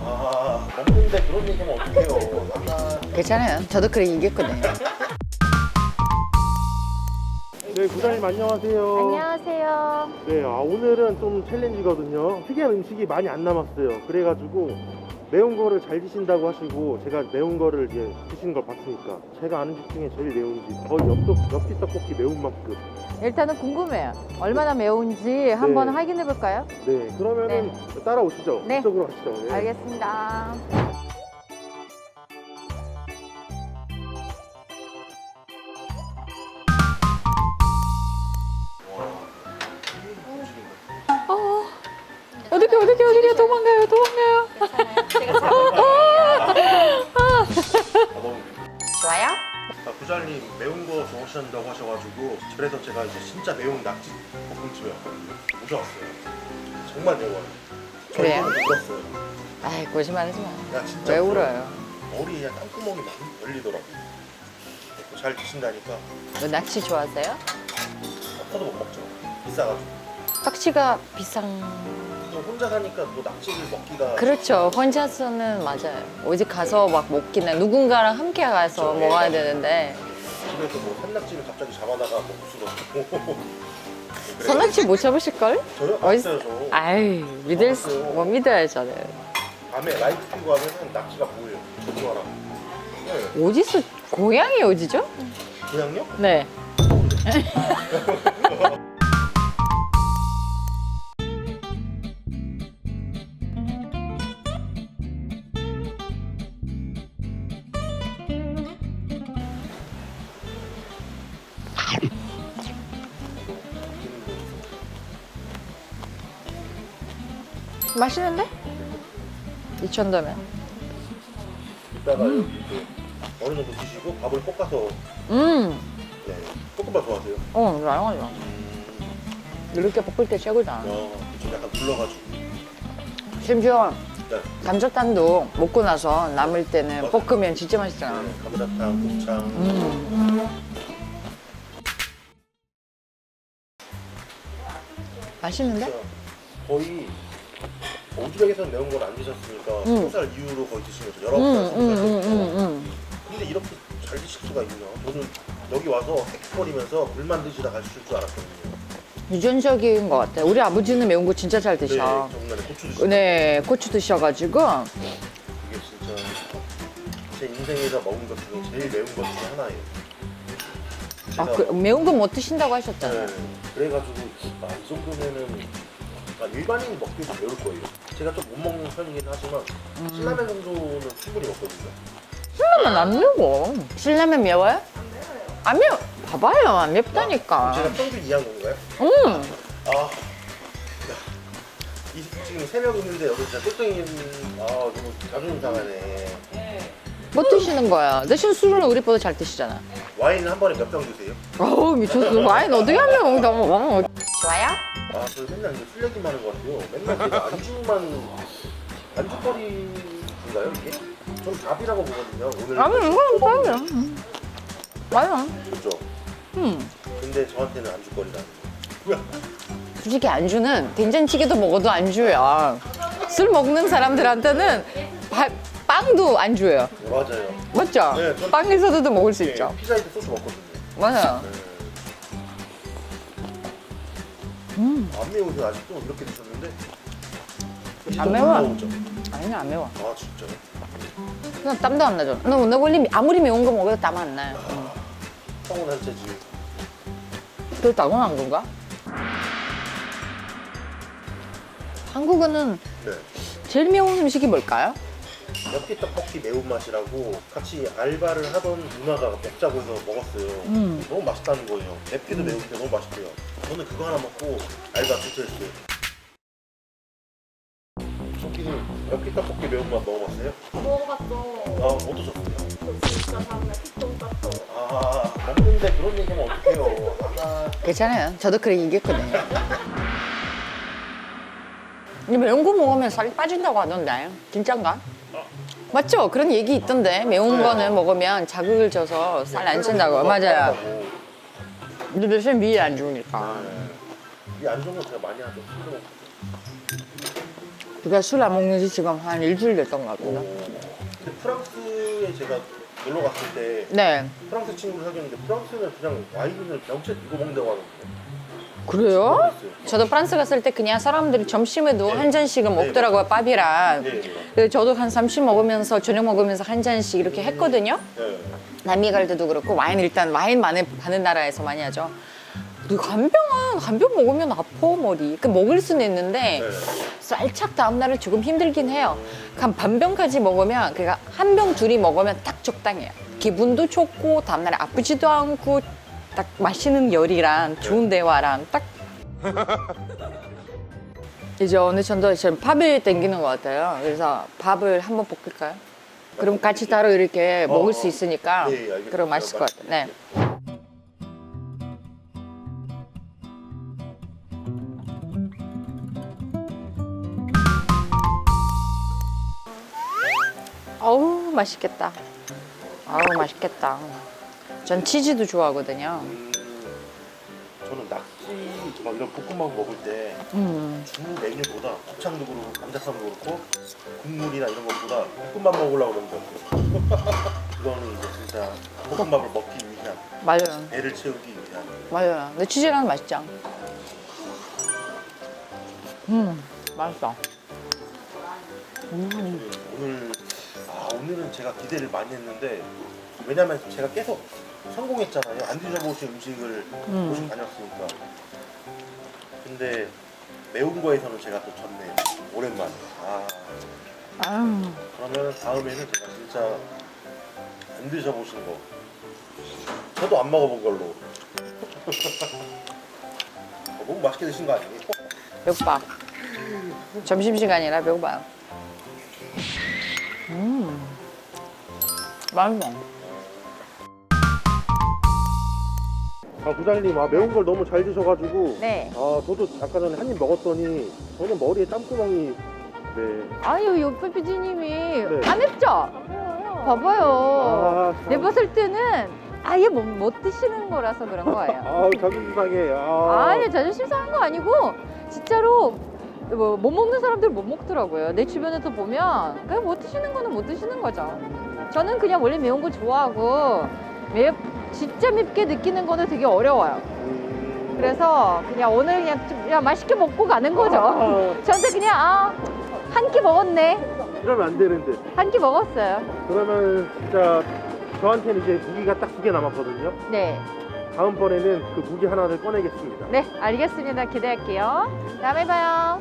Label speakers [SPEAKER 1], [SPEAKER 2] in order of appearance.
[SPEAKER 1] 아 먹는데 그런 얘기하면 어떡해요 아,
[SPEAKER 2] 괜찮아요. 저도 그렇게 얘기했거든요.
[SPEAKER 1] 네 부장님 안녕하세요
[SPEAKER 3] 안녕하세요.
[SPEAKER 1] 네 아, 오늘은 좀 챌린지거든요 특이한 음식이 많이 안 남았어요 그래가지고 매운 거를 잘 드신다고 하시고 제가 매운 거를 이제 드시는 걸 봤으니까 제가 아는 집 중에 제일 매운 집 거의 엽떡, 엽기 떡볶이 매운맛급
[SPEAKER 3] 일단은 궁금해요. 얼마나 매운지 한번 확인해 볼까요?
[SPEAKER 1] 네 그러면은 따라오시죠
[SPEAKER 3] 네.
[SPEAKER 1] 이쪽으로 가시죠 네.
[SPEAKER 3] 알겠습니다. 어떻게 어떻게 어떻게 도망가요 도망가요.
[SPEAKER 1] 가지고 그래서 제가 이제 진짜 매운 낙지 볶음집에 왔거든요 모셔왔어요 정말 매워요 저
[SPEAKER 2] 그래요?
[SPEAKER 1] 이거 울었어요
[SPEAKER 2] 아이 거짓말 하지 마.
[SPEAKER 1] 야 진짜
[SPEAKER 2] 왜
[SPEAKER 1] 울어요. 머리에 땀구멍이 막 열리더라고요 잘 드신다니까
[SPEAKER 2] 너 낚시 좋아하세요?
[SPEAKER 1] 없어도 못 먹죠 비싸가지고
[SPEAKER 2] 떡치가 비싼.
[SPEAKER 1] 또 혼자 사니까 뭐 낙지를 먹기가
[SPEAKER 2] 그렇죠. 혼자서는 맞아요. 어디 가서 막 먹기는 누군가랑 함께 가서
[SPEAKER 1] 그렇죠.
[SPEAKER 2] 먹어야 되는데
[SPEAKER 1] 집에서 뭐 산낙지를 갑자기 잡아다가 먹을 수도 없고.
[SPEAKER 2] 선낚시 못 잡으실걸?
[SPEAKER 1] 저요?
[SPEAKER 2] 어디-
[SPEAKER 1] 없어요 저
[SPEAKER 2] 아이 믿을 수,
[SPEAKER 1] 알았어요.
[SPEAKER 2] 못 믿어요 저는.
[SPEAKER 1] 밤에 라이트 켜고 하면은 낙지가 보여요 조조하라고 네.
[SPEAKER 2] 어디서 고향이 어디죠?
[SPEAKER 1] 고향요?
[SPEAKER 2] 네. 맛있는데? 이 정도면.
[SPEAKER 1] 이따가 여기 이제 어느 정도 드시고 밥을 볶아서
[SPEAKER 2] 음,
[SPEAKER 1] 네. 볶음밥 좋아하세요?
[SPEAKER 2] 어, 좋아요. 이렇게 볶을 때 최고다.
[SPEAKER 1] 어, 좀 약간 불러가지고
[SPEAKER 2] 심지어
[SPEAKER 1] 네.
[SPEAKER 2] 감자탕도 먹고 나서 남을 때는. 볶으면 진짜 맛있잖아.
[SPEAKER 1] 네, 감자탕, 곱창
[SPEAKER 2] 음. 맛있는데?
[SPEAKER 1] 거의 오즈벡에서는 매운 걸 안 드셨으니까
[SPEAKER 2] 음.
[SPEAKER 1] 스무 살 이후로 거의 드신 거죠. 열아홉
[SPEAKER 2] 음,
[SPEAKER 1] 살,
[SPEAKER 2] 음,
[SPEAKER 1] 스무 살
[SPEAKER 2] 음. 음, 음.
[SPEAKER 1] 근데 이렇게 잘 드실 수가 있나? 저는 여기 와서 헥헥거리면서 물만 드시다 가실 줄 알았거든요.
[SPEAKER 2] 유전적인 것 같아. 우리 아버지는 매운 거 진짜 잘
[SPEAKER 1] 네,
[SPEAKER 2] 드셔.
[SPEAKER 1] 정말에 고추 드시고
[SPEAKER 2] 네, 고추 드셔가지고
[SPEAKER 1] 이게 진짜 제 인생에서 먹은 것 중에 제일 매운 것 중에 하나예요.
[SPEAKER 2] 아, 그, 매운 거 못 드신다고 하셨잖아요.
[SPEAKER 1] 네, 그래가지고 아, 이 정도면은 아, 일반인이 먹기도 매울 거예요. 제가 좀 못 먹는 편이긴 하지만
[SPEAKER 2] 음.
[SPEAKER 1] 신라면 정도는 충분히 먹거든요.
[SPEAKER 2] 신라면 안 매워. 신라면 매워요? 안 매워. 봐봐요, 안 맵다니까.
[SPEAKER 1] 제가 평균 이해한 건가요?
[SPEAKER 2] 음,
[SPEAKER 1] 아, 야, 이, 지금 세명 있는데 여기 진짜 꼴등인 아 너무 자존심 상하네.
[SPEAKER 2] 못 드시는 거야. 대신 술은 우리보다 잘 드시잖아.
[SPEAKER 1] 와인 한 번에 몇 병 드세요?
[SPEAKER 2] 어우 미쳤어. 와인 어떻게 하면 너무 좋아요?
[SPEAKER 1] 아, 저 맨날 이제 술 얘기만 하는 것 같아요. 맨날 제가 안주만 안주거리인가요 이게? 전 답이라고 보거든요. 오늘
[SPEAKER 2] 아니 이건 빵이야. 맞아.
[SPEAKER 1] 그죠?
[SPEAKER 2] 음.
[SPEAKER 1] 근데 저한테는 거예요.
[SPEAKER 2] 솔직히 안주는 된장찌개도 먹어도 안주야. 술 먹는 사람들한테는 바- 빵도 안주예요.
[SPEAKER 1] 네, 맞아요.
[SPEAKER 2] 맞죠?
[SPEAKER 1] 네, 전-
[SPEAKER 2] 빵에서도 먹을 수
[SPEAKER 1] 네,
[SPEAKER 2] 있죠.
[SPEAKER 1] 피자에도 소스 먹거든요.
[SPEAKER 2] 맞아요.
[SPEAKER 1] 네.
[SPEAKER 2] 음.
[SPEAKER 1] 안 매우세요 아직도 이렇게 드셨는데?
[SPEAKER 2] 이안 매워.
[SPEAKER 1] 매우죠?
[SPEAKER 2] 아니 안 매워.
[SPEAKER 1] 아 진짜요?
[SPEAKER 2] 그냥 땀도 안 나죠. 나 오늘 원래 아무리 매운 거 먹어도 땀 안 나요. 음.
[SPEAKER 1] 성운한 체질.
[SPEAKER 2] 그게 타고난 건가? 한국어는
[SPEAKER 1] 네.
[SPEAKER 2] 제일 매운 음식이 뭘까요?
[SPEAKER 1] 엽기 떡볶이 매운맛이라고 같이 알바를 하던 누나가 먹자고 해서 먹었어요.
[SPEAKER 2] 음.
[SPEAKER 1] 너무 맛있다는 거예요. 맵기도 매운데 너무 맛있대요. 저는 그거 하나 먹고 알바 투트했어요. 저기는 엽기 떡볶이 매운맛 먹어봤어요?
[SPEAKER 4] 먹어봤어.
[SPEAKER 1] 아 어떠셨어요?
[SPEAKER 4] 진짜 다음날 피통 땄어.
[SPEAKER 1] 아 먹는데 그런 얘기하면 어떡해요. 아
[SPEAKER 2] 괜찮아요. 저도 그렇게 얘기했거든요. 근데 매운 거 먹으면 살이 빠진다고 하던데. 진짠가? 맞죠? 그런 얘기 있던데. 매운 거는 먹으면 자극을 줘서 살 안 찐다고. 맞아요. 근데 대신 위에 안 좋으니까.
[SPEAKER 1] 이안 좋은 거 제가 많이 하죠.
[SPEAKER 2] 그가 술 안 먹는 지 지금 한 일주일 됐던 것 같거든.
[SPEAKER 1] 근데 프랑스에 제가 놀러 갔을 때
[SPEAKER 2] 네.
[SPEAKER 1] 프랑스 친구를 사귀었는데 프랑스는 그냥 와인을 명채 두고 먹는다고 하는데
[SPEAKER 2] 그래요?
[SPEAKER 1] 모르겠어요.
[SPEAKER 2] 저도 프랑스 갔을 때 그냥 사람들이 점심에도
[SPEAKER 1] 네.
[SPEAKER 2] 한 잔씩은
[SPEAKER 1] 네,
[SPEAKER 2] 먹더라고요, 밥이랑.
[SPEAKER 1] 네, 네.
[SPEAKER 2] 그래서 저도 한 점심 먹으면서 저녁 먹으면서 한 잔씩 이렇게 했거든요.
[SPEAKER 1] 네.
[SPEAKER 2] 남미 갈 때도 그렇고 와인 일단 와인 많은 많은 나라에서 많이 하죠. 근데 간병은 간병 먹으면 아파 머리. 그 먹을 수는 있는데
[SPEAKER 1] 네.
[SPEAKER 2] 살짝 다음 날은 조금 힘들긴 해요. 한 반병까지 먹으면 그러니까 한 병 둘이 먹으면 딱 적당해요. 기분도 좋고 다음 날에 아프지도 않고 딱 마시는 열이랑 좋은 대화랑 딱. 이제 어느 정도 지금 밥을 땡기는 것 같아요. 그래서 밥을 한번 볶을까요? 그럼 같이 따로 이렇게
[SPEAKER 1] 어,
[SPEAKER 2] 먹을 수 있으니까
[SPEAKER 1] 예, 예, 알겠습니다.
[SPEAKER 2] 그럼 맛있을 것 같아요. 네. 어우 맛있겠다. 아우 맛있겠다. 전 치즈도 좋아하거든요.
[SPEAKER 1] 음, 막 이런 볶음밥 먹을 때
[SPEAKER 2] 음.
[SPEAKER 1] 주 메뉴보다 곱창도 그렇고 감자탕도 그렇고 국물이나 이런 것보다 볶음밥 먹으려고 그러는 것 같아요. 그거는 이제 진짜 볶음밥을 먹기 위한
[SPEAKER 2] 맞아요.
[SPEAKER 1] 배를 채우기 위한
[SPEAKER 2] 맞아요. 근데 치즈랑 맛있죠. 음, 맛있어.
[SPEAKER 1] 오늘 아 오늘은 제가 기대를 많이 했는데 왜냐면 제가 계속 성공했잖아요 안 드셔보신 음식을
[SPEAKER 2] 음.
[SPEAKER 1] 보신 다녔으니까 근데 매운 거에서는 제가 또 졌네요 오랜만에 아
[SPEAKER 2] 아유,
[SPEAKER 1] 그러면 다음에는 제가 진짜 안 드셔보신 거 저도 안 먹어본 걸로 어, 너무 맛있게 드신 거 아니에요?
[SPEAKER 2] 배고파. 점심시간이라 배고파요. 음, 맛있어.
[SPEAKER 1] 아 부장님 아 매운 걸 너무 잘 드셔가지고
[SPEAKER 3] 네.
[SPEAKER 1] 아 저도 아까 전에 한 입 먹었더니 저는 머리에 땀구멍이 네
[SPEAKER 3] 아유, 옆에 PD님이
[SPEAKER 1] 네.
[SPEAKER 3] 안 맵죠? 봐봐요.
[SPEAKER 1] 아, 참.
[SPEAKER 3] 내 봤을 때는 아예 못, 못 드시는 거라서 그런 거예요.
[SPEAKER 1] 아 자존심 상해 아
[SPEAKER 3] 아니 자존심 상한 거 아니고 진짜로 뭐 못 먹는 사람들 못 먹더라고요. 내 주변에서 보면 그냥 못 드시는 거는 못 드시는 거죠. 저는 그냥 원래 매운 거 좋아하고 매 진짜 맵게 느끼는 거는 되게 어려워요.
[SPEAKER 1] 음.
[SPEAKER 3] 그래서 그냥 오늘 그냥 좀 그냥 맛있게 먹고 가는 거죠.
[SPEAKER 1] 아,
[SPEAKER 3] 저한테 그냥 아 한 끼 먹었네.
[SPEAKER 1] 이러면 안 되는데
[SPEAKER 3] 한 끼 먹었어요.
[SPEAKER 1] 그러면 진짜 저한테는 이제 무기가 딱 두 개 남았거든요
[SPEAKER 3] 네.
[SPEAKER 1] 다음번에는 그 무기 하나를 꺼내겠습니다
[SPEAKER 3] 네, 알겠습니다. 기대할게요. 다음에 봐요.